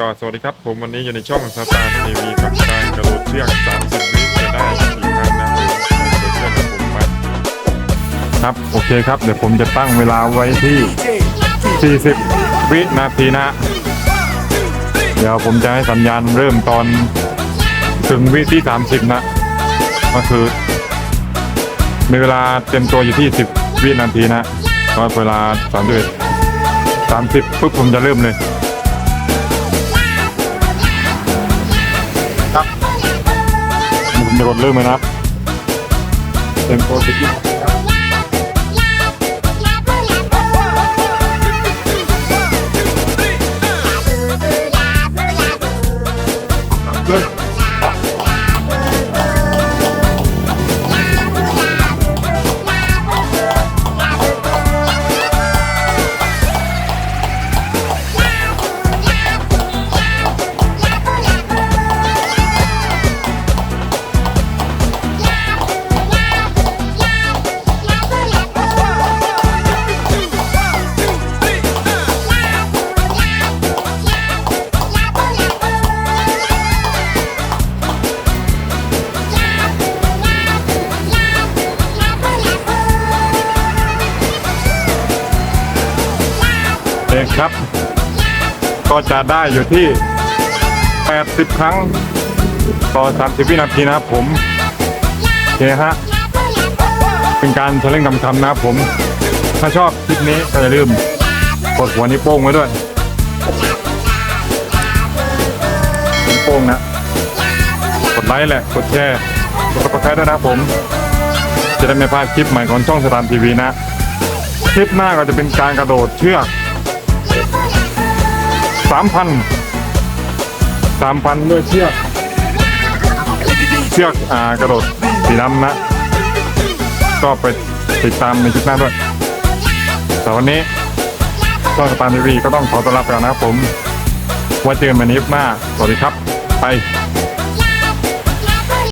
ก็สวัสดีครับ ผมวันนี้อยู่ในช่องสตาร์ทีวีกับการกระโดดเชือก30วิจะได้กี่ครั้งนะผมกระโดดเชือกกับผมครับโอเคครับ เดี๋ยวผมจะตั้งเวลาไว้ที่ 40 วินาทีนะเดี๋ยวผมจะให้สัญญาณเริ่มตอนถึงวิที่ 30 นะ ก็คือ มีเวลาเตรียมตัวอยู่ที่ 10 วินาทีนะก็เวลา 31 30ปุ๊บผมจะเริ่มเลย กดเริ่มเลยนะครับเต็มโปรสิบ เด็กครับ ก็จะได้อยู่ที่ 80 ครั้ง ต่อ 30 วินาทีนะครับผมโอเคฮะเป็นการเชลเล่งคำคำนะครับผม ถ้าชอบคลิปนี้ก็อย่าลืมกดหัวนิ้วโป้งไว้ด้วยนิ้วโป้งนะกดไลค์แหละกดแชร์กดกระแสด้วยนะครับผม จะได้ไม่พลาดคลิปใหม่ของช่องสตาร์ทีวีนะ คลิปหน้าก็จะเป็นการกระโดดเชือก สามพันสามพันด้วยเชือกเชือกอ่ากระโดดสีดำนะ ก็ไปติดตามในคลิปหน้าด้วยแต่วันนี้ช่องสตาร์ทีวีก็ต้องขอต้อนรับแล้วนะครับผมไว้เจอกันม่ในคลิปหน้า สวัสดีครับ ไป